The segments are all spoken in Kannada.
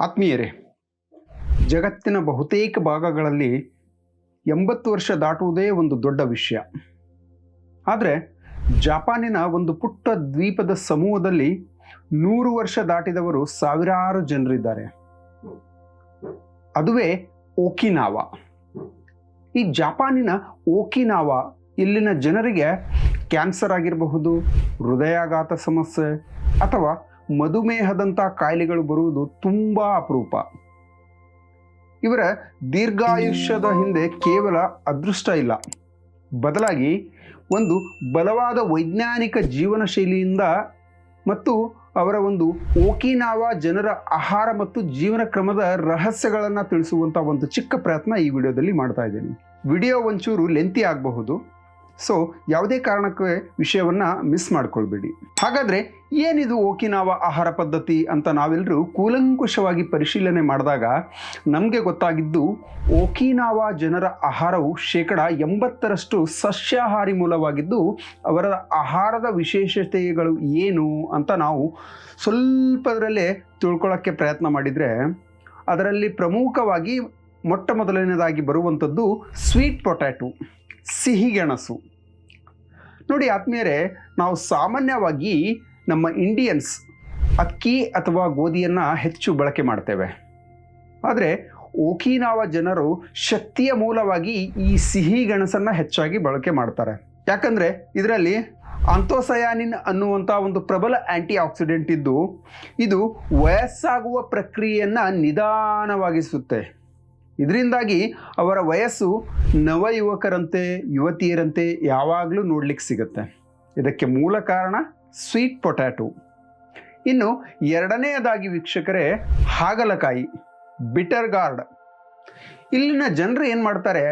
ಆತ್ಮೀಯರೇ, ಜಗತ್ತಿನ ಬಹುತೇಕ ಭಾಗಗಳಲ್ಲಿ ಎಂಬತ್ತು ವರ್ಷ ದಾಟುವುದೇ ಒಂದು ದೊಡ್ಡ ವಿಷಯ. ಆದರೆ, ಜಪಾನಿನ ಒಂದು ಪುಟ್ಟ ದ್ವೀಪದ ಸಮೂಹದಲ್ಲಿ ನೂರು ವರ್ಷ ದಾಟಿದವರು ಸಾವಿರಾರು ಜನರಿದ್ದಾರೆ. ಅದುವೇ ಓಕಿನಾವ. ಈ ಜಪಾನಿನ ಓಕಿನಾವ ಇಲ್ಲಿನ ಜನರಿಗೆ ಕ್ಯಾನ್ಸರ್ ಆಗಿರಬಹುದು, ಹೃದಯಾಘಾತ ಸಮಸ್ಯೆ ಅಥವಾ ಮಧುಮೇಹದಂಥ ಕಾಯಿಲೆಗಳು ಬರುವುದು ತುಂಬ ಅಪರೂಪ. ಇವರ ದೀರ್ಘಾಯುಷ್ಯದ ಹಿಂದೆ ಕೇವಲ ಅದೃಷ್ಟ ಇಲ್ಲ. ಬದಲಾಗಿ ಒಂದು ಬಲವಾದ ವೈಜ್ಞಾನಿಕ ಜೀವನ ಶೈಲಿಯಿಂದ ಮತ್ತು ಅವರ ಒಂದು ಓಕಿನಾವಾ ಜನರ ಆಹಾರ ಮತ್ತು ಜೀವನ ಕ್ರಮದ ರಹಸ್ಯಗಳನ್ನು ತಿಳಿಸುವಂಥ ಒಂದು ಚಿಕ್ಕ ಪ್ರಯತ್ನ ಈ ವಿಡಿಯೋದಲ್ಲಿ ಮಾಡ್ತಾ ಇದ್ದೀನಿ. ವಿಡಿಯೋ ಒಂಚೂರು ಲೆಂತಿ ಆಗಬಹುದು. ಸೊ ಯಾವುದೇ ಕಾರಣಕ್ಕೆ ವಿಷಯವನ್ನು ಮಿಸ್ ಮಾಡ್ಕೊಳ್ಬೇಡಿ. ಹಾಗಾದರೆ ಏನಿದು ಓಕಿನಾವಾ ಆಹಾರ ಪದ್ಧತಿ ಅಂತ ನಾವೆಲ್ಲರೂ ಕೂಲಂಕುಷವಾಗಿ ಪರಿಶೀಲನೆ ಮಾಡಿದಾಗ ನಮಗೆ ಗೊತ್ತಾಗಿದ್ದು ಓಕಿನಾವ ಜನರ ಆಹಾರವು ಶೇಕಡ ಎಂಬತ್ತರಷ್ಟು ಸಸ್ಯಾಹಾರಿ ಮೂಲವಾಗಿದ್ದು ಅವರ ಆಹಾರದ ವಿಶೇಷತೆಗಳು ಏನು ಅಂತ ನಾವು ಸ್ವಲ್ಪದರಲ್ಲೇ ತಿಳ್ಕೊಳ್ಳೋಕ್ಕೆ ಪ್ರಯತ್ನ ಮಾಡಿದರೆ ಅದರಲ್ಲಿ ಪ್ರಮುಖವಾಗಿ ಮೊಟ್ಟ ಮೊದಲನೇದಾಗಿ ಬರುವಂಥದ್ದು ಸ್ವೀಟ್ ಪೊಟ್ಯಾಟೊ ಸಿಹಿಗೆಣಸು. ನೋಡಿ ಆತ್ಮೀಯರೇ, ನಾವು ಸಾಮಾನ್ಯವಾಗಿ ನಮ್ಮ ಇಂಡಿಯನ್ಸ್ ಅಕ್ಕಿ ಅಥವಾ ಗೋಧಿಯನ್ನು ಹೆಚ್ಚು ಬಳಕೆ ಮಾಡ್ತೇವೆ. ಆದರೆ ಓಕಿನಾವ ಜನರು ಶಕ್ತಿಯ ಮೂಲವಾಗಿ ಈ ಸಿಹಿ ಗೆಣಸನ್ನು ಹೆಚ್ಚಾಗಿ ಬಳಕೆ ಮಾಡ್ತಾರೆ. ಯಾಕಂದರೆ ಇದರಲ್ಲಿ ಆಂಥೋಸಯಾನಿನ್ ಅನ್ನುವಂಥ ಒಂದು ಪ್ರಬಲ ಆ್ಯಂಟಿ ಆಕ್ಸಿಡೆಂಟ್ ಇದ್ದು, ಇದು ವಯಸ್ಸಾಗುವ ಪ್ರಕ್ರಿಯೆಯನ್ನು ನಿಧಾನವಾಗಿಸುತ್ತೆ. ಇದರಿಂದಾಗಿ ಅವರ ವಯಸ್ಸು ನವ ಯುವಕರಂತೆ ಯುವತಿಯರಂತೆ ಯಾವಾಗಲೂ ನೋಡ್ಲಿಕ್ಕೆ ಸಿಗುತ್ತೆ. ಇದಕ್ಕೆ ಮೂಲ ಕಾರಣ ಸ್ವೀಟ್ ಪೊಟ್ಯಾಟೊ. ಇನ್ನು ಎರಡನೆಯದಾಗಿ ವೀಕ್ಷಕರೇ, ಹಾಗಲಕಾಯಿ ಬಿಟರ್ ಗಾರ್ಡ್ ಇಲ್ಲಿನ ಜನರು ಏನು ಮಾಡ್ತಾರೆ,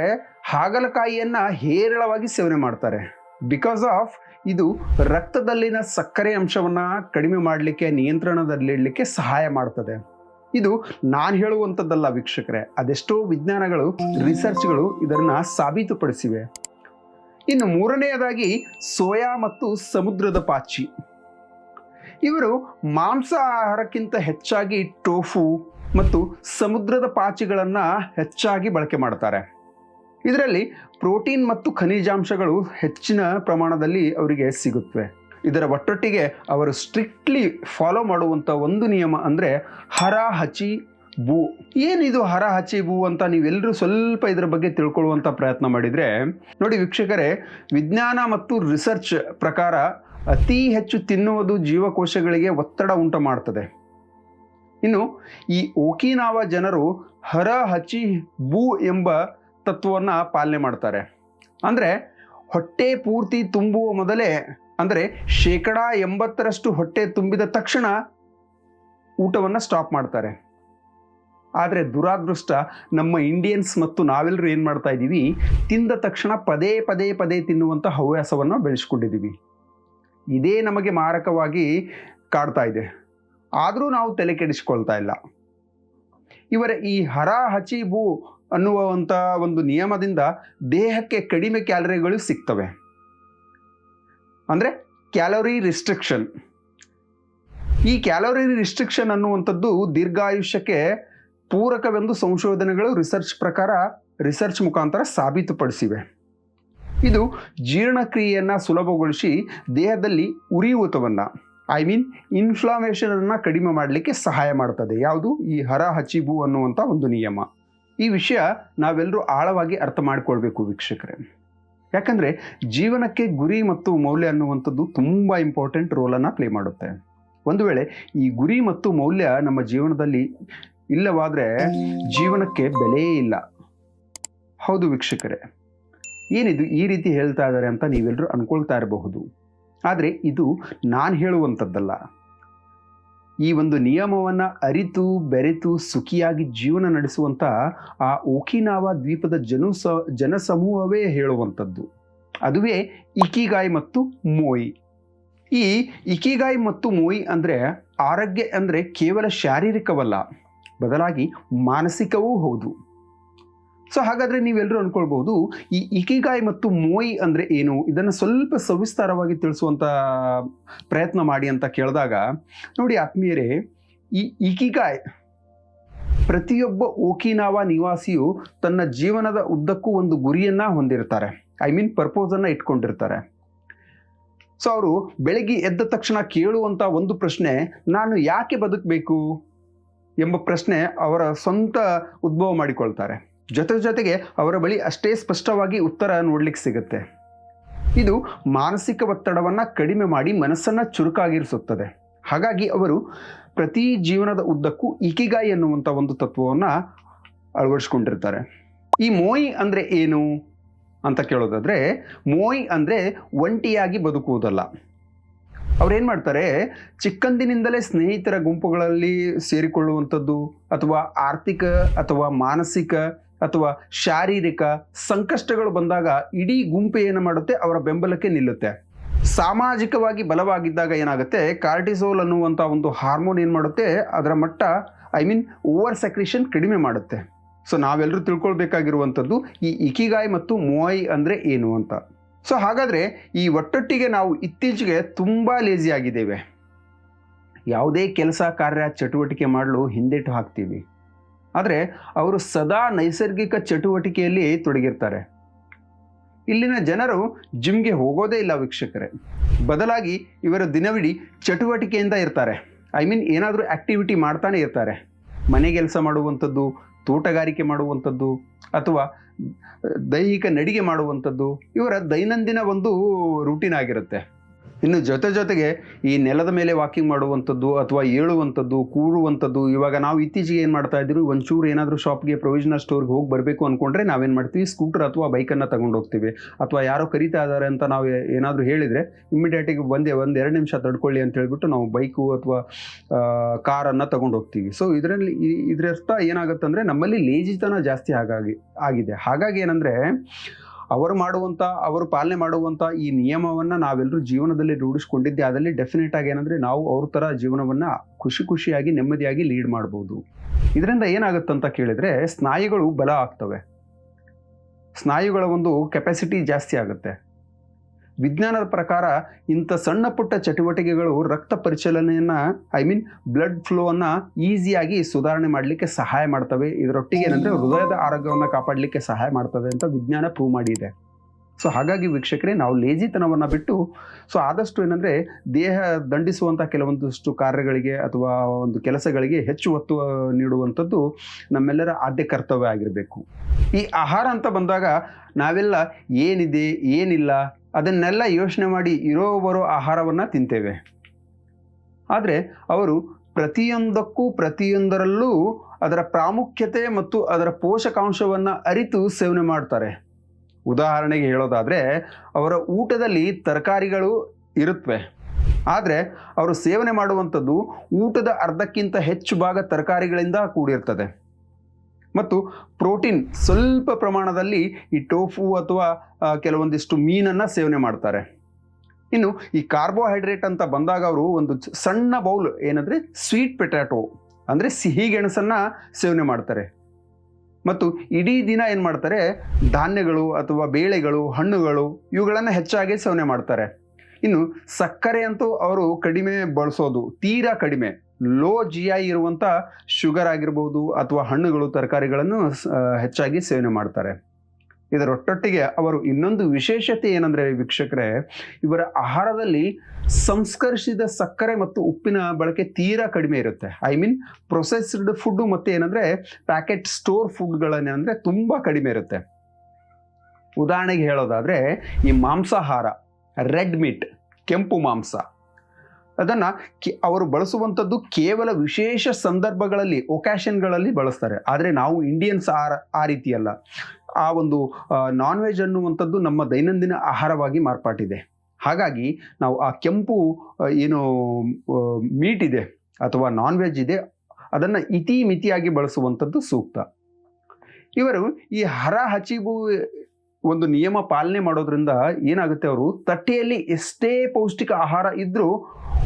ಹಾಗಲಕಾಯಿಯನ್ನು ಹೇರಳವಾಗಿ ಸೇವನೆ ಮಾಡ್ತಾರೆ. ಬಿಕಾಸ್ ಆಫ್ ಇದು ರಕ್ತದಲ್ಲಿನ ಸಕ್ಕರೆ ಅಂಶವನ್ನು ಕಡಿಮೆ ಮಾಡಲಿಕ್ಕೆ, ನಿಯಂತ್ರಣದಲ್ಲಿಡಲಿಕ್ಕೆ ಸಹಾಯ ಮಾಡ್ತದೆ. ಇದು ನಾನು ಹೇಳುವಂಥದ್ದಲ್ಲ ವೀಕ್ಷಕರೇ. ಅದೆಷ್ಟೋ ವಿಜ್ಞಾನಗಳು ರಿಸರ್ಚ್ಗಳು ಇದನ್ನು ಸಾಬೀತುಪಡಿಸಿವೆ. ಇನ್ನು ಮೂರನೆಯದಾಗಿ ಸೋಯಾ ಮತ್ತು ಸಮುದ್ರದ ಪಾಚಿ. ಇವರು ಮಾಂಸ ಆಹಾರಕ್ಕಿಂತ ಹೆಚ್ಚಾಗಿ ಟೋಫು ಮತ್ತು ಸಮುದ್ರದ ಪಾಚಿಗಳನ್ನು ಹೆಚ್ಚಾಗಿ ಬಳಕೆ ಮಾಡ್ತಾರೆ. ಇದರಲ್ಲಿ ಪ್ರೋಟೀನ್ ಮತ್ತು ಖನಿಜಾಂಶಗಳು ಹೆಚ್ಚಿನ ಪ್ರಮಾಣದಲ್ಲಿ ಅವರಿಗೆ ಸಿಗುತ್ತವೆ ಇದರ ಒಟ್ಟೊಟ್ಟಿಗೆ ಅವರು ಸ್ಟ್ರಿಕ್ಟ್ಲಿ ಫಾಲೋ ಮಾಡುವಂಥ ಒಂದು ನಿಯಮ ಅಂದರೆ ಹರ ಹಚಿ ಬೂ ಏನಿದು ಹರ ಹಚಿ ಭೂ ಅಂತ ನೀವೆಲ್ಲರೂ ಸ್ವಲ್ಪ ಇದರ ಬಗ್ಗೆ ತಿಳ್ಕೊಳ್ಳುವಂಥ ಪ್ರಯತ್ನ ಮಾಡಿದರೆ, ನೋಡಿ ವೀಕ್ಷಕರೇ, ವಿಜ್ಞಾನ ಮತ್ತು ರಿಸರ್ಚ್ ಪ್ರಕಾರ ಅತಿ ಹೆಚ್ಚು ತಿನ್ನುವುದು ಜೀವಕೋಶಗಳಿಗೆ ಒತ್ತಡ ಉಂಟು ಮಾಡ್ತದೆ. ಇನ್ನು ಈ ಓಕಿನಾವ ಜನರು ಹರ ಹಚಿ ಬೂ ಎಂಬ ತತ್ವವನ್ನು ಪಾಲನೆ ಮಾಡ್ತಾರೆ. ಅಂದರೆ ಹೊಟ್ಟೆ ಪೂರ್ತಿ ತುಂಬುವ ಮೊದಲೇ ಅಂದರೆ ಶೇಕಡ ಎಂಬತ್ತರಷ್ಟು ಹೊಟ್ಟೆ ತುಂಬಿದ ತಕ್ಷಣ ಊಟವನ್ನು ಸ್ಟಾಪ್ ಮಾಡ್ತಾರೆ. ಆದರೆ ದುರಾದೃಷ್ಟ ನಮ್ಮ ಇಂಡಿಯನ್ಸ್ ಮತ್ತು ನಾವೆಲ್ಲರೂ ಏನು ಮಾಡ್ತಾ ಇದ್ದೀವಿ? ತಿಂದ ತಕ್ಷಣ ಪದೇ ಪದೇ ಪದೇ ತಿನ್ನುವಂಥ ಹವ್ಯಾಸವನ್ನು ಬೆಳೆಸ್ಕೊಂಡಿದ್ದೀವಿ. ಇದೇ ನಮಗೆ ಮಾರಕವಾಗಿ ಕಾಡ್ತಾ ಇದೆ. ಆದರೂ ನಾವು ತಲೆ ಕೆಡಿಸ್ಕೊಳ್ತಾ ಇಲ್ಲ. ಇವರ ಈ ಹರ ಹಚಿ ಭೂ ಅನ್ನುವಂಥ ಒಂದು ನಿಯಮದಿಂದ ದೇಹಕ್ಕೆ ಕಡಿಮೆ ಕ್ಯಾಲರಿಗಳು ಸಿಗ್ತವೆ. ಅಂದರೆ ಕ್ಯಾಲೋರಿ ರಿಸ್ಟ್ರಿಕ್ಷನ್. ಈ ಕ್ಯಾಲೋರಿ ರಿಸ್ಟ್ರಿಕ್ಷನ್ ಅನ್ನುವಂಥದ್ದು ದೀರ್ಘಾಯುಷ್ಯಕ್ಕೆ ಪೂರಕವೆಂದು ಸಂಶೋಧನೆಗಳು ರಿಸರ್ಚ್ ಪ್ರಕಾರ ರಿಸರ್ಚ್ ಮುಖಾಂತರ ಸಾಬೀತುಪಡಿಸಿವೆ. ಇದು ಜೀರ್ಣಕ್ರಿಯೆಯನ್ನು ಸುಲಭಗೊಳಿಸಿ ದೇಹದಲ್ಲಿ ಉರಿಯೂತವನ್ನು ಐ ಮೀನ್ ಇನ್ಫ್ಲಾಮೇಷನನ್ನು ಕಡಿಮೆ ಮಾಡಲಿಕ್ಕೆ ಸಹಾಯ ಮಾಡ್ತದೆ. ಯಾವುದು? ಈ ಹರ ಹಚಿಬು ಅನ್ನುವಂಥ ಒಂದು ನಿಯಮ. ಈ ವಿಷಯ ನಾವೆಲ್ಲರೂ ಆಳವಾಗಿ ಅರ್ಥ ಮಾಡಿಕೊಳ್ಬೇಕು ವೀಕ್ಷಕರೇ. ಯಾಕಂದರೆ ಜೀವನಕ್ಕೆ ಗುರಿ ಮತ್ತು ಮೌಲ್ಯ ಅನ್ನುವಂಥದ್ದು ತುಂಬ ಇಂಪಾರ್ಟೆಂಟ್ ರೋಲನ್ನು ಪ್ಲೇ ಮಾಡುತ್ತೆ. ಒಂದು ವೇಳೆ ಈ ಗುರಿ ಮತ್ತು ಮೌಲ್ಯ ನಮ್ಮ ಜೀವನದಲ್ಲಿ ಇಲ್ಲವಾದರೆ ಜೀವನಕ್ಕೆ ಬೆಲೆಯೇ ಇಲ್ಲ. ಹೌದು ವೀಕ್ಷಕರೇ. ಏನಿದು ಈ ರೀತಿ ಹೇಳ್ತಾ ಇದ್ದಾರೆ ಅಂತ ನೀವೆಲ್ಲರೂ ಅನ್ಕೊಳ್ತಾ ಇರಬಹುದು. ಆದರೆ ಇದು ನಾನು ಹೇಳುವಂಥದ್ದಲ್ಲ ಈ ಒಂದು ನಿಯಮವನ್ನು ಅರಿತು ಬೆರೆತು ಸುಖಿಯಾಗಿ ಜೀವನ ನಡೆಸುವಂಥ ಆ ಓಕಿನಾವಾ ದ್ವೀಪದ ಜನು ಸ ಜನಸಮೂಹವೇ ಹೇಳುವಂಥದ್ದು. ಅದುವೇ ಇಕಿಗಾಯಿ ಮತ್ತು ಮೋಯಿ. ಈ ಇಕಿಗಾಯಿ ಮತ್ತು ಮೋಯಿ ಅಂದರೆ ಆರೋಗ್ಯ ಅಂದರೆ ಕೇವಲ ಶಾರೀರಿಕವಲ್ಲ, ಬದಲಾಗಿ ಮಾನಸಿಕವೂ ಹೌದು. ಸೊ ಹಾಗಾದರೆ ನೀವೆಲ್ಲರೂ ಅನ್ಕೊಳ್ಬಹುದು ಈ ಇಕಿಗಾಯ್ ಮತ್ತು ಮೋಯಿ ಅಂದರೆ ಏನು? ಇದನ್ನು ಸ್ವಲ್ಪ ಸವಿಸ್ತಾರವಾಗಿ ತಿಳಿಸುವಂಥ ಪ್ರಯತ್ನ ಮಾಡಿ ಅಂತ ಕೇಳಿದಾಗ, ನೋಡಿ ಆತ್ಮೀಯರೇ, ಈ ಇಕಿಗಾಯ್ ಪ್ರತಿಯೊಬ್ಬ ಓಕಿನಾವಾ ನಿವಾಸಿಯು ತನ್ನ ಜೀವನದ ಉದ್ದಕ್ಕೂ ಒಂದು ಗುರಿಯನ್ನ ಹೊಂದಿರ್ತಾರೆ. ಐ ಮೀನ್ ಪರ್ಪೋಸನ್ನು ಇಟ್ಕೊಂಡಿರ್ತಾರೆ. ಸೊ ಅವರು ಬೆಳಗ್ಗೆ ಎದ್ದ ತಕ್ಷಣ ಕೇಳುವಂಥ ಒಂದು ಪ್ರಶ್ನೆ, ನಾನು ಯಾಕೆ ಬದುಕಬೇಕು? ಎಂಬ ಪ್ರಶ್ನೆ ಅವರ ಸ್ವಂತ ಉದ್ಭವ ಮಾಡಿಕೊಳ್ತಾರೆ. ಜೊತೆ ಜೊತೆಗೆ ಅವರ ಬಳಿ ಅಷ್ಟೇ ಸ್ಪಷ್ಟವಾಗಿ ಉತ್ತರ ನೋಡ್ಲಿಕ್ಕೆ ಸಿಗುತ್ತೆ. ಇದು ಮಾನಸಿಕ ಒತ್ತಡವನ್ನು ಕಡಿಮೆ ಮಾಡಿ ಮನಸ್ಸನ್ನು ಚುರುಕಾಗಿರಿಸುತ್ತದೆ. ಹಾಗಾಗಿ ಅವರು ಪ್ರತಿ ಜೀವನದ ಉದ್ದಕ್ಕೂ ಇಕಿಗಾಯಿ ಎನ್ನುವಂಥ ಒಂದು ತತ್ವವನ್ನು ಅಳವಡಿಸ್ಕೊಂಡಿರ್ತಾರೆ. ಈ ಮೋಯಿ ಅಂದರೆ ಏನು ಅಂತ ಕೇಳೋದಾದರೆ, ಮೋಯಿ ಅಂದರೆ ಒಂಟಿಯಾಗಿ ಬದುಕುವುದಲ್ಲ. ಅವ್ರೇನು ಮಾಡ್ತಾರೆ, ಚಿಕ್ಕಂದಿನಿಂದಲೇ ಸ್ನೇಹಿತರ ಗುಂಪುಗಳಲ್ಲಿ ಸೇರಿಕೊಳ್ಳುವಂಥದ್ದು ಅಥವಾ ಆರ್ಥಿಕ ಅಥವಾ ಮಾನಸಿಕ ಅಥವಾ ಶಾರೀರಿಕ ಸಂಕಷ್ಟಗಳು ಬಂದಾಗ ಇಡೀ ಗುಂಪು ಏನು ಮಾಡುತ್ತೆ? ಅವರ ಬೆಂಬಲಕ್ಕೆ ನಿಲ್ಲುತ್ತೆ. ಸಾಮಾಜಿಕವಾಗಿ ಬಲವಾಗಿದ್ದಾಗ ಏನಾಗುತ್ತೆ? ಕಾರ್ಟಿಸೋಲ್ ಅನ್ನುವಂಥ ಒಂದು ಹಾರ್ಮೋನ್ ಏನು ಮಾಡುತ್ತೆ? ಅದರ ಮಟ್ಟ, ಐ ಮೀನ್ ಓವರ್ ಸೆಕ್ರೇಷನ್ ಕಡಿಮೆ ಮಾಡುತ್ತೆ. ಸೊ ನಾವೆಲ್ಲರೂ ತಿಳ್ಕೊಳ್ಬೇಕಾಗಿರುವಂಥದ್ದು ಈ ಇಕಿಗಾಯ್ ಮತ್ತು ಮೋಯ್ ಅಂದರೆ ಏನು ಅಂತ. ಸೊ ಹಾಗಾದರೆ ಈ ಒಟ್ಟೊಟ್ಟಿಗೆ ನಾವು ಇತ್ತೀಚೆಗೆ ತುಂಬ ಲೇಜಿ ಆಗಿದ್ದೇವೆ. ಯಾವುದೇ ಕೆಲಸ ಕಾರ್ಯ ಚಟುವಟಿಕೆ ಮಾಡಲು ಹಿಂದೆಟು ಹಾಕ್ತೀವಿ. ಆದರೆ ಅವರು ಸದಾ ನೈಸರ್ಗಿಕ ಚಟುವಟಿಕೆಯಲ್ಲಿ ತೊಡಗಿರ್ತಾರೆ. ಇಲ್ಲಿನ ಜನರು ಜಿಮ್ಗೆ ಹೋಗೋದೇ ಇಲ್ಲ ವೀಕ್ಷಕರೇ. ಬದಲಾಗಿ ಇವರ ದಿನವಿಡೀ ಚಟುವಟಿಕೆಯಿಂದ ಇರ್ತಾರೆ. ಐ ಮೀನ್ ಏನಾದರೂ ಆ್ಯಕ್ಟಿವಿಟಿ ಮಾಡ್ತಾನೆ ಇರ್ತಾರೆ. ಮನೆ ಕೆಲಸ ಮಾಡುವಂಥದ್ದು, ತೋಟಗಾರಿಕೆ ಮಾಡುವಂಥದ್ದು, ಅಥವಾ ದೈಹಿಕ ನಡಿಗೆ ಮಾಡುವಂಥದ್ದು, ಇವರ ದೈನಂದಿನ ಒಂದು ರೂಟೀನ್ ಆಗಿರುತ್ತೆ. ಇನ್ನು ಜೊತೆ ಜೊತೆಗೆ ಈ ನೆಲದ ಮೇಲೆ ವಾಕಿಂಗ್ ಮಾಡುವಂಥದ್ದು ಅಥವಾ ಏಳುವಂಥದ್ದು, ಕೂರುವಂಥದ್ದು, ಇವಾಗ ನಾವು ಇತ್ತೀಚೆಗೆ ಏನು ಮಾಡ್ತಾ ಇದ್ದೀವಿ ಒಂಚೂರು ಏನಾದರೂ ಶಾಪ್ಗೆ ಪ್ರೊವಿಷನಲ್ ಸ್ಟೋರ್ಗೆ ಹೋಗಿ ಬರಬೇಕು ಅಂದ್ಕೊಂಡ್ರೆ ನಾವೇನು ಮಾಡ್ತೀವಿ ಸ್ಕೂಟರ್ ಅಥವಾ ಬೈಕನ್ನು ತಗೊಂಡು ಹೋಗ್ತೀವಿ. ಅಥವಾ ಯಾರೋ ಕರೀತಾ ಇದ್ದಾರೆ ಅಂತ ನಾವು ಏನಾದರೂ ಹೇಳಿದರೆ ಇಮ್ಮಿಡಿಯೇಟಿಗೆ ಬಂದೆ, ಒಂದು ಎರಡು ನಿಮಿಷ ತಡ್ಕೊಳ್ಳಿ ಅಂತ ಹೇಳಿಬಿಟ್ಟು ನಾವು ಬೈಕು ಅಥವಾ ಕಾರನ್ನು ತಗೊಂಡು ಹೋಗ್ತೀವಿ. ಸೊ ಇದರಲ್ಲಿ ಇದರ ಅರ್ಥ ಏನಾಗುತ್ತೆ ಅಂದರೆ ನಮ್ಮಲ್ಲಿ ಲೇಜಿತನ ಜಾಸ್ತಿ ಹಾಗಾಗಿ, ಆಗಿದೆ. ಹಾಗಾಗಿ ಏನಂದರೆ ಅವರು ಮಾಡುವಂಥ ಅವರು ಪಾಲನೆ ಮಾಡುವಂಥ ಈ ನಿಯಮವನ್ನು ನಾವೆಲ್ಲರೂ ಜೀವನದಲ್ಲಿ ರೂಢಿಸ್ಕೊಂಡಿದ್ದೆ. ಅದರಲ್ಲಿ ಡೆಫಿನೆಟ್ ಆಗಿ ಏನಂದರೆ ನಾವು ಅವ್ರ ಥರ ಜೀವನವನ್ನು ಖುಷಿ ಖುಷಿಯಾಗಿ, ನೆಮ್ಮದಿಯಾಗಿ ಲೀಡ್ ಮಾಡ್ಬೋದು. ಇದರಿಂದ ಏನಾಗುತ್ತಂತ ಕೇಳಿದರೆ ಸ್ನಾಯುಗಳು ಬಲ ಆಗ್ತವೆ. ಸ್ನಾಯುಗಳ ಒಂದು ಕೆಪಾಸಿಟಿ ಜಾಸ್ತಿ ಆಗುತ್ತೆ. ವಿಜ್ಞಾನದ ಪ್ರಕಾರ ಇಂಥ ಸಣ್ಣ ಪುಟ್ಟ ಚಟುವಟಿಕೆಗಳು ರಕ್ತ ಪರಿಚಲನೆಯನ್ನು ಐ ಮೀನ್ ಬ್ಲಡ್ ಫ್ಲೋವನ್ನು ಈಸಿಯಾಗಿ ಸುಧಾರಣೆ ಮಾಡಲಿಕ್ಕೆ ಸಹಾಯ ಮಾಡ್ತವೆ. ಇದರೊಟ್ಟಿಗೆ ಏನಂದರೆ ಹೃದಯದ ಆರೋಗ್ಯವನ್ನು ಕಾಪಾಡಲಿಕ್ಕೆ ಸಹಾಯ ಮಾಡ್ತವೆ ಅಂತ ವಿಜ್ಞಾನ ಪ್ರೂವ್ ಮಾಡಿದೆ. ಸೊ ಹಾಗಾಗಿ ವೀಕ್ಷಕರೇ ನಾವು ಲೇಜಿತನವನ್ನು ಬಿಟ್ಟು ಸೊ ಆದಷ್ಟು ಏನಂದರೆ ದೇಹ ದಂಡಿಸುವಂಥ ಕೆಲವೊಂದಷ್ಟು ಕಾರ್ಯಗಳಿಗೆ ಅಥವಾ ಒಂದು ಕೆಲಸಗಳಿಗೆ ಹೆಚ್ಚು ಒತ್ತು ನೀಡುವಂಥದ್ದು ನಮ್ಮೆಲ್ಲರ ಆದ್ಯ ಕರ್ತವ್ಯ ಆಗಿರಬೇಕು. ಈ ಆಹಾರ ಅಂತ ಬಂದಾಗ ನಾವೆಲ್ಲ ಏನಿದೆ ಏನಿಲ್ಲ ಅದನ್ನೆಲ್ಲ ಯೋಚನೆ ಮಾಡಿ ಇರೋ ಬರೋ ಆಹಾರವನ್ನು ತಿಂತೇವೆ. ಆದರೆ ಅವರು ಪ್ರತಿಯೊಂದಕ್ಕೂ ಪ್ರತಿಯೊಂದರಲ್ಲೂ ಅದರ ಪ್ರಾಮುಖ್ಯತೆ ಮತ್ತು ಅದರ ಪೋಷಕಾಂಶವನ್ನು ಅರಿತು ಸೇವನೆ ಮಾಡ್ತಾರೆ. ಉದಾಹರಣೆಗೆ ಹೇಳೋದಾದರೆ, ಅವರ ಊಟದಲ್ಲಿ ತರಕಾರಿಗಳು ಇರುತ್ತವೆ ಆದರೆ ಅವರು ಸೇವನೆ ಮಾಡುವಂಥದ್ದು ಊಟದ ಅರ್ಧಕ್ಕಿಂತ ಹೆಚ್ಚು ಭಾಗ ತರಕಾರಿಗಳಿಂದ ಕೂಡಿರ್ತದೆ. ಮತ್ತು ಪ್ರೋಟೀನ್ ಸ್ವಲ್ಪ ಪ್ರಮಾಣದಲ್ಲಿ ಈ ಟೋಫು ಅಥವಾ ಕೆಲವೊಂದಿಷ್ಟು ಮೀನನ್ನು ಸೇವನೆ ಮಾಡ್ತಾರೆ. ಇನ್ನು ಈ ಕಾರ್ಬೋಹೈಡ್ರೇಟ್ ಅಂತ ಬಂದಾಗ ಅವರು ಒಂದು ಸಣ್ಣ ಬೌಲ್ ಏನಂದರೆ ಸ್ವೀಟ್ ಪೊಟ್ಯಾಟೊ ಅಂದರೆ ಸಿಹಿ ಗೆಣಸನ್ನು ಸೇವನೆ ಮಾಡ್ತಾರೆ. ಮತ್ತು ಇಡೀ ದಿನ ಏನು ಮಾಡ್ತಾರೆ, ಧಾನ್ಯಗಳು ಅಥವಾ ಬೇಳೆಗಳು, ಹಣ್ಣುಗಳು ಇವುಗಳನ್ನು ಹೆಚ್ಚಾಗಿ ಸೇವನೆ ಮಾಡ್ತಾರೆ. ಇನ್ನು ಸಕ್ಕರೆ ಅಂತೂ ಅವರು ಕಡಿಮೆ ಬಳಸೋದು, ತೀರಾ ಕಡಿಮೆ. ಲೋ ಜಿ ಐ ಇರುವಂಥ ಶುಗರ್ ಆಗಿರ್ಬೋದು ಅಥವಾ ಹಣ್ಣುಗಳು, ತರಕಾರಿಗಳನ್ನು ಹೆಚ್ಚಾಗಿ ಸೇವನೆ ಮಾಡ್ತಾರೆ. ಇದರೊಟ್ಟೊಟ್ಟಿಗೆ ಅವರು ಇನ್ನೊಂದು ವಿಶೇಷತೆ ಏನಂದರೆ ವೀಕ್ಷಕರೇ, ಇವರ ಆಹಾರದಲ್ಲಿ ಸಂಸ್ಕರಿಸಿದ ಸಕ್ಕರೆ ಮತ್ತು ಉಪ್ಪಿನ ಬಳಕೆ ತೀರಾ ಕಡಿಮೆ ಇರುತ್ತೆ. ಐ ಮೀನ್ ಪ್ರೊಸೆಸ್ಡ್ ಫುಡ್ಡು ಮತ್ತು ಏನಂದರೆ ಪ್ಯಾಕೆಟ್ ಸ್ಟೋರ್ ಫುಡ್ಗಳನ್ನೇನಂದರೆ ತುಂಬ ಕಡಿಮೆ ಇರುತ್ತೆ. ಉದಾಹರಣೆಗೆ ಹೇಳೋದಾದರೆ ಈ ಮಾಂಸಾಹಾರ ರೆಡ್ ಮೀಟ್ ಕೆಂಪು ಮಾಂಸ. ಅದನ್ನು ಅವರು ಬಳಸುವಂಥದ್ದು ಕೇವಲ ವಿಶೇಷ ಸಂದರ್ಭಗಳಲ್ಲಿ ಒಕ್ಯಾಷನ್ಗಳಲ್ಲಿ ಬಳಸ್ತಾರೆ. ಆದರೆ ನಾವು ಇಂಡಿಯನ್ಸ್ ಆ ಆ ರೀತಿಯಲ್ಲ. ಆ ಒಂದು ನಾನ್ ವೆಜ್ ಅನ್ನುವಂಥದ್ದು ನಮ್ಮ ದೈನಂದಿನ ಆಹಾರವಾಗಿ ಮಾರ್ಪಾಟಿದೆ. ಹಾಗಾಗಿ ನಾವು ಆ ಕೆಂಪು ಏನು ಮೀಟ್ ಇದೆ ಅಥವಾ ನಾನ್ ವೆಜ್ ಇದೆ, ಅದನ್ನು ಇತಿ ಮಿತಿಯಾಗಿ ಬಳಸುವಂಥದ್ದು ಸೂಕ್ತ. ಇವರು ಈ ಹರ ಹಚಿಬು ಒಂದು ನಿಯಮ ಪಾಲನೆ ಮಾಡೋದ್ರಿಂದ ಏನಾಗುತ್ತೆ ಅವರು? ತಟ್ಟೆಯಲ್ಲಿ ಎಷ್ಟೇ ಪೌಷ್ಟಿಕ ಆಹಾರ ಇದ್ರೂ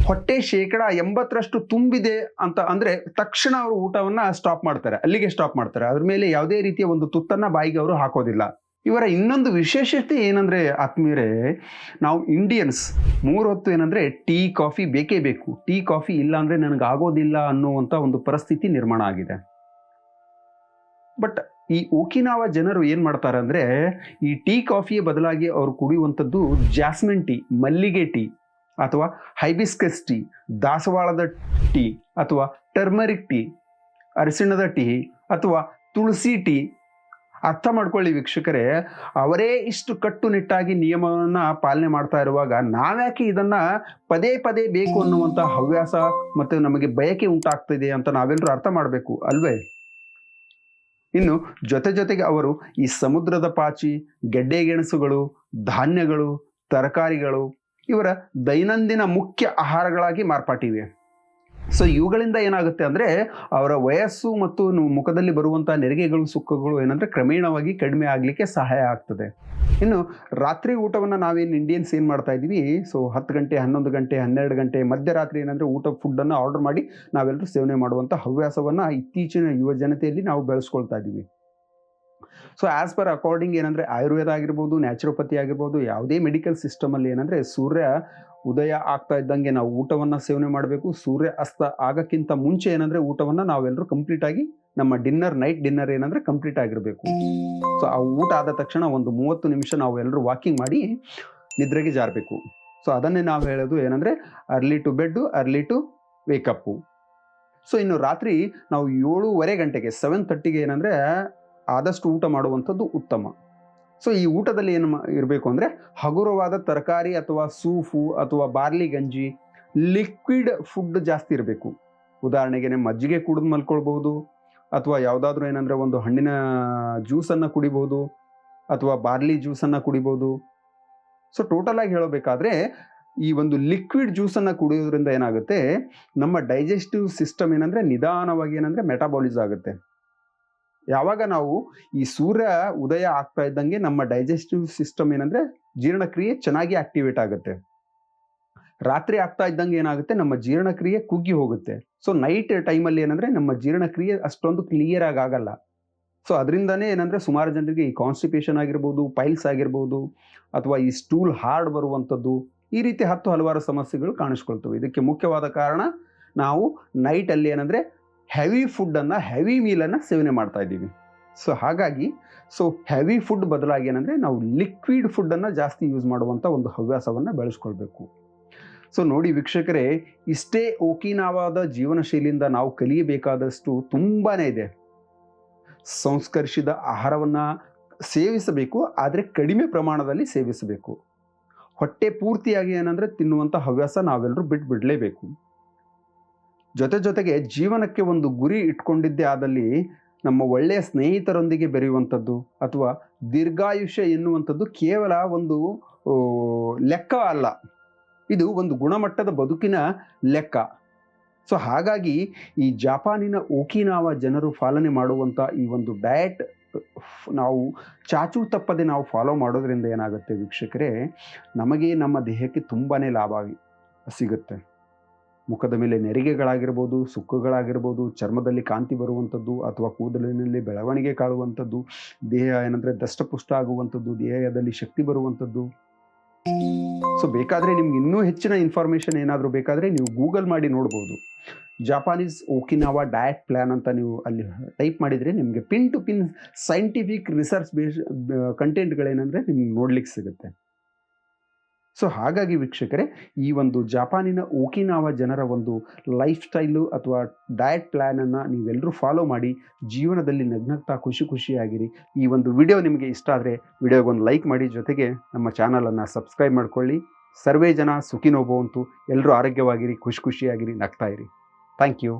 ಹೊಟ್ಟೆ ಶೇಕಡ ಎಂಬತ್ತರಷ್ಟು ತುಂಬಿದೆ ಅಂತ ಅಂದ್ರೆ ತಕ್ಷಣ ಅವರು ಊಟವನ್ನ ಸ್ಟಾಪ್ ಮಾಡ್ತಾರೆ. ಅಲ್ಲಿಗೆ ಸ್ಟಾಪ್ ಮಾಡ್ತಾರೆ. ಅದ್ರ ಮೇಲೆ ಯಾವುದೇ ರೀತಿಯ ಒಂದು ತುತ್ತನ್ನ ಬಾಯಿಗೆ ಅವರು ಹಾಕೋದಿಲ್ಲ. ಇವರ ಇನ್ನೊಂದು ವಿಶೇಷತೆ ಏನಂದ್ರೆ ಆತ್ಮೀಯರೇ, ನಾವು ಇಂಡಿಯನ್ಸ್ ಮೂರು ಹೊತ್ತು ಏನಂದ್ರೆ ಟೀ, ಕಾಫಿ ಬೇಕೇ ಬೇಕು. ಟೀ, ಕಾಫಿ ಇಲ್ಲ ಅಂದ್ರೆ ನನಗಾಗೋದಿಲ್ಲ ಅನ್ನುವಂಥ ಒಂದು ಪರಿಸ್ಥಿತಿ ನಿರ್ಮಾಣ ಆಗಿದೆ. ಬಟ್ ಈ ಓಕಿನಾವ ಜನರು ಏನು ಮಾಡ್ತಾರೆ ಅಂದರೆ, ಈ ಟೀ ಕಾಫಿಯ ಬದಲಾಗಿ ಅವರು ಕುಡಿಯುವಂಥದ್ದು ಜಾಸ್ಮಿನ್ ಟೀ, ಮಲ್ಲಿಗೆ ಟೀ, ಅಥವಾ ಹೈಬಿಸ್ಕಸ್ ಟೀ, ದಾಸವಾಳದ ಟೀ, ಅಥವಾ ಟರ್ಮರಿಕ್ ಟೀ ಅರಿಸಿಣದ ಟೀ, ಅಥವಾ ತುಳಸಿ ಟೀ. ಅರ್ಥ ಮಾಡ್ಕೊಳ್ಳಿ ವೀಕ್ಷಕರೇ, ಅವರೇ ಇಷ್ಟು ಕಟ್ಟುನಿಟ್ಟಾಗಿ ನಿಯಮವನ್ನು ಪಾಲನೆ ಮಾಡ್ತಾ ಇರುವಾಗ ನಾವ್ಯಾಕೆ ಇದನ್ನು ಪದೇ ಪದೇ ಬೇಕು ಅನ್ನುವಂಥ ಹವ್ಯಾಸ ಮತ್ತು ನಮಗೆ ಬಯಕೆ ಉಂಟಾಗ್ತಿದೆ ಅಂತ ನಾವೆಲ್ಲರೂ ಅರ್ಥ ಮಾಡಬೇಕು, ಅಲ್ವೇ? ಇನ್ನು ಜೊತೆ ಜೊತೆಗೆ ಅವರು ಈ ಸಮುದ್ರದ ಪಾಚಿ, ಗೆಡ್ಡೆ ಗೆಣಸುಗಳು, ಧಾನ್ಯಗಳು, ತರಕಾರಿಗಳು ಇವರ ದೈನಂದಿನ ಮುಖ್ಯ ಆಹಾರಗಳಾಗಿ ಮಾರ್ಪಾಟಿವೆ. ಸೊ ಇವುಗಳಿಂದ ಏನಾಗುತ್ತೆ ಅಂದರೆ, ಅವರ ವಯಸ್ಸು ಮತ್ತು ಮುಖದಲ್ಲಿ ಬರುವಂಥ ನೆರಿಗೆಗಳು ಸುಖಗಳು ಏನಂದರೆ ಕ್ರಮೇಣವಾಗಿ ಕಡಿಮೆ ಆಗಲಿಕ್ಕೆ ಸಹಾಯ ಆಗ್ತದೆ. ಇನ್ನು ರಾತ್ರಿ ಊಟವನ್ನು ನಾವೇನು ಇಂಡಿಯನ್ಸ್ ಏನು ಮಾಡ್ತಾ ಇದ್ದೀವಿ? ಸೊ ಹತ್ತು ಗಂಟೆ, ಹನ್ನೊಂದು ಗಂಟೆ, ಹನ್ನೆರಡು ಗಂಟೆ ಮಧ್ಯರಾತ್ರಿ ಏನಂದರೆ ಊಟ ಫುಡ್ಡನ್ನು ಆರ್ಡರ್ ಮಾಡಿ ನಾವೆಲ್ಲರೂ ಸೇವನೆ ಮಾಡುವಂಥ ಹವ್ಯಾಸವನ್ನು ಇತ್ತೀಚಿನ ಯುವ ಜನತೆಯಲ್ಲಿ ನಾವು ಬೆಳೆಸ್ಕೊಳ್ತಾ ಇದ್ದೀವಿ. ಸೊ ಆ್ಯಸ್ ಪರ್ ಅಕಾರ್ಡಿಂಗ್ ಏನಂದರೆ ಆಯುರ್ವೇದ ಆಗಿರ್ಬೋದು ನ್ಯಾಚುರೋಪತಿ ಆಗಿರ್ಬೋದು, ಯಾವುದೇ ಮೆಡಿಕಲ್ ಸಿಸ್ಟಮಲ್ಲಿ ಏನಂದರೆ ಸೂರ್ಯ ಉದಯ ಆಗ್ತಾ ಇದ್ದಂಗೆ ನಾವು ಊಟವನ್ನು ಸೇವನೆ ಮಾಡಬೇಕು. ಸೂರ್ಯ ಅಸ್ತ ಆಗಕ್ಕಿಂತ ಮುಂಚೆ ಏನಂದರೆ ಊಟವನ್ನು ನಾವೆಲ್ಲರೂ ಕಂಪ್ಲೀಟಾಗಿ ನಮ್ಮ ಡಿನ್ನರ್ ನೈಟ್ ಡಿನ್ನರ್ ಏನಂದರೆ ಕಂಪ್ಲೀಟ್ ಆಗಿರಬೇಕು. ಸೊ ಆ ಊಟ ಆದ ತಕ್ಷಣ ಒಂದು ಮೂವತ್ತು ನಿಮಿಷ ನಾವು ಎಲ್ಲರೂ ವಾಕಿಂಗ್ ಮಾಡಿ ನಿದ್ರೆಗೆ ಜಾರಬೇಕು. ಸೊ ಅದನ್ನೇ ನಾವು ಹೇಳೋದು ಏನಂದರೆ early to bed early to wake up so ಇನ್ನು ರಾತ್ರಿ ನಾವು ಏಳೂವರೆ ಗಂಟೆಗೆ ಸೆವೆನ್ ತರ್ಟಿಗೆ ಏನಂದರೆ ಆದಷ್ಟು ಊಟ ಮಾಡುವಂಥದ್ದು ಉತ್ತಮ. ಸೊ ಈ ಊಟದಲ್ಲಿ ಏನು ಇರಬೇಕು ಅಂದರೆ ಹಗುರವಾದ ತರಕಾರಿ ಅಥವಾ ಸೂಫು ಅಥವಾ ಬಾರ್ಲಿ ಗಂಜಿ ಲಿಕ್ವಿಡ್ ಫುಡ್ ಜಾಸ್ತಿ ಇರಬೇಕು. ಉದಾಹರಣೆಗೆ ಮಜ್ಜಿಗೆ ಕುಡಿದು ಮಲ್ಕೊಳ್ಬಹುದು, ಅಥವಾ ಯಾವುದಾದ್ರೂ ಏನಂದರೆ ಒಂದು ಹಣ್ಣಿನ ಜ್ಯೂಸನ್ನು ಕುಡಿಬೋದು ಅಥವಾ ಬಾರ್ಲಿ ಜ್ಯೂಸನ್ನು ಕುಡಿಬೋದು ಸೊ ಟೋಟಲಾಗಿ ಹೇಳಬೇಕಾದ್ರೆ ಈ ಒಂದು ಲಿಕ್ವಿಡ್ ಜ್ಯೂಸನ್ನು ಕುಡಿಯೋದ್ರಿಂದ ಏನಾಗುತ್ತೆ, ನಮ್ಮ ಡೈಜೆಸ್ಟಿವ್ ಸಿಸ್ಟಮ್ ಏನಂದರೆ ನಿಧಾನವಾಗಿ ಏನಂದರೆ ಮೆಟಾಬಾಲಿಸ್ ಆಗುತ್ತೆ. ಯಾವಾಗ ನಾವು ಈ ಸೂರ್ಯ ಉದಯ ಆಗ್ತಾ ಇದ್ದಂಗೆ ನಮ್ಮ ಡೈಜೆಸ್ಟಿವ್ ಸಿಸ್ಟಮ್ ಏನಂದ್ರೆ ಜೀರ್ಣಕ್ರಿಯೆ ಚೆನ್ನಾಗಿ ಆಕ್ಟಿವೇಟ್ ಆಗುತ್ತೆ. ರಾತ್ರಿ ಆಗ್ತಾ ಇದ್ದಂಗೆ ಏನಾಗುತ್ತೆ? ನಮ್ಮ ಜೀರ್ಣಕ್ರಿಯೆ ಕುಗ್ಗಿ ಹೋಗುತ್ತೆ. ಸೊ ನೈಟ್ ಟೈಮಲ್ಲಿ ಏನಂದ್ರೆ ನಮ್ಮ ಜೀರ್ಣಕ್ರಿಯೆ ಅಷ್ಟೊಂದು ಕ್ಲಿಯರ್ ಆಗಿ ಆಗಲ್ಲ. ಸೊ ಅದರಿಂದನೇ ಏನಂದ್ರೆ ಸುಮಾರು ಜನರಿಗೆ ಈ ಕಾನ್ಸ್ಟಿಪೇಷನ್ ಆಗಿರ್ಬೋದು ಪೈಲ್ಸ್ ಆಗಿರ್ಬೋದು, ಅಥವಾ ಈ ಸ್ಟೂಲ್ ಹಾರ್ಡ್ ಬರುವಂಥದ್ದು, ಈ ರೀತಿ ಹತ್ತು ಹಲವಾರು ಸಮಸ್ಯೆಗಳು ಕಾಣಿಸ್ಕೊಳ್ತವೆ. ಇದಕ್ಕೆ ಮುಖ್ಯವಾದ ಕಾರಣ ನಾವು ನೈಟಲ್ಲಿ ಏನಂದ್ರೆ ಹೆವಿ ಫುಡ್ಡನ್ನು ಹೆವಿ ಮೀಲನ್ನು ಸೇವನೆ ಮಾಡ್ತಾ ಇದ್ದೀವಿ. ಸೊ ಹಾಗಾಗಿ ಸೊ ಹೆವಿ ಫುಡ್ ಬದಲಾಗಿ ಏನಂದರೆ ನಾವು ಲಿಕ್ವಿಡ್ ಫುಡ್ಡನ್ನು ಜಾಸ್ತಿ ಯೂಸ್ ಮಾಡುವಂಥ ಒಂದು ಹವ್ಯಾಸವನ್ನು ಬೆಳೆಸ್ಕೊಳ್ಬೇಕು. ಸೊ ನೋಡಿ ವೀಕ್ಷಕರೇ, ಇಷ್ಟೇ ಓಕಿನಾವಾದ ಜೀವನ ಶೈಲಿಯಿಂದ ನಾವು ಕಲಿಯಬೇಕಾದಷ್ಟು ತುಂಬಾ ಇದೆ. ಸಂಸ್ಕರಿಸಿದ ಆಹಾರವನ್ನು ಸೇವಿಸಬೇಕು, ಆದರೆ ಕಡಿಮೆ ಪ್ರಮಾಣದಲ್ಲಿ ಸೇವಿಸಬೇಕು. ಹೊಟ್ಟೆ ಪೂರ್ತಿಯಾಗಿ ಏನಂದರೆ ತಿನ್ನುವಂಥ ಹವ್ಯಾಸ ನಾವೆಲ್ಲರೂ ಬಿಟ್ಟು ಬಿಡಲೇಬೇಕು ಜೊತೆ ಜೊತೆಗೆ ಜೀವನಕ್ಕೆ ಒಂದು ಗುರಿ ಇಟ್ಕೊಂಡಿದ್ದೇ ಆದಲ್ಲಿ ನಮ್ಮ ಒಳ್ಳೆಯ ಸ್ನೇಹಿತರೊಂದಿಗೆ ಬೆರೆಯುವಂಥದ್ದು ಅಥವಾ ದೀರ್ಘಾಯುಷ್ಯ ಎನ್ನುವಂಥದ್ದು ಕೇವಲ ಒಂದು ಲೆಕ್ಕ ಅಲ್ಲ. ಇದು ಒಂದು ಗುಣಮಟ್ಟದ ಬದುಕಿನ ಲೆಕ್ಕ. ಸೊ, ಹಾಗಾಗಿ ಈ ಜಪಾನಿನ ಓಕಿನಾವ ಜನರು ಪಾಲನೆ ಮಾಡುವಂಥ ಈ ಒಂದು ಡಯಟ್ ನಾವು ಚಾಚು ತಪ್ಪದೆ ನಾವು ಫಾಲೋ ಮಾಡೋದ್ರಿಂದ ಏನಾಗುತ್ತೆ ವೀಕ್ಷಕರೇ, ನಮಗೆ ನಮ್ಮ ದೇಹಕ್ಕೆ ತುಂಬಾ ಲಾಭ ಸಿಗುತ್ತೆ. ಮುಖದ ಮೇಲೆ ನೆರಿಗೆಗಳಾಗಿರ್ಬೋದು, ಸುಕ್ಕುಗಳಾಗಿರ್ಬೋದು, ಚರ್ಮದಲ್ಲಿ ಕಾಂತಿ ಬರುವಂಥದ್ದು ಅಥವಾ ಕೂದಲಿನಲ್ಲಿ ಬೆಳವಣಿಗೆ ಕಾಣುವಂಥದ್ದು ದೇಹ ಏನಂದರೆ ದಷ್ಟಪುಷ್ಟ ಆಗುವಂಥದ್ದು, ದೇಹದಲ್ಲಿ ಶಕ್ತಿ ಬರುವಂಥದ್ದು. ಸೊ ಬೇಕಾದರೆ ನಿಮ್ಗೆ ಇನ್ನೂ ಹೆಚ್ಚಿನ ಇನ್ಫಾರ್ಮೇಷನ್ ಏನಾದರೂ ಬೇಕಾದರೆ ನೀವು ಗೂಗಲ್ ಮಾಡಿ ನೋಡ್ಬೋದು. ಜಪಾನೀಸ್ ಓಕಿನಾವಾ ಡಯಟ್ ಪ್ಲ್ಯಾನ್ ಅಂತ ನೀವು ಅಲ್ಲಿ ಟೈಪ್ ಮಾಡಿದರೆ ನಿಮಗೆ pin to pin scientific research base ಕಂಟೆಂಟ್ಗಳೇನಂದರೆ ನಿಮ್ಗೆ ನೋಡ್ಲಿಕ್ಕೆ ಸಿಗುತ್ತೆ. ಸೊ ಹಾಗಾಗಿ ವೀಕ್ಷಕರೇ, ಈ ಒಂದು ಜಪಾನಿನ ಓಕಿನಾವ ಜನರ ಒಂದು ಲೈಫ್ ಸ್ಟೈಲು ಅಥವಾ ಡಯಟ್ ಪ್ಲ್ಯಾನನ್ನು ನೀವೆಲ್ಲರೂ ಫಾಲೋ ಮಾಡಿ, ಜೀವನದಲ್ಲಿ ನಗ್ನಗ್ತಾ ಖುಷಿ ಖುಷಿಯಾಗಿರಿ. ಈ ಒಂದು ವಿಡಿಯೋ ನಿಮಗೆ ಇಷ್ಟ ಆದರೆ ವಿಡಿಯೋಗೊಂದು ಲೈಕ್ ಮಾಡಿ, ಜೊತೆಗೆ ನಮ್ಮ ಚಾನಲನ್ನು ಸಬ್ಸ್ಕ್ರೈಬ್ ಮಾಡ್ಕೊಳ್ಳಿ. ಸರ್ವೇ ಜನ ಸುಖಿನೋಭವಂತು ಎಲ್ಲರೂ ಆರೋಗ್ಯವಾಗಿರಿ, ಖುಷಿ ಖುಷಿಯಾಗಿರಿ, ನಗ್ತಾ ಇರಿ. Thank you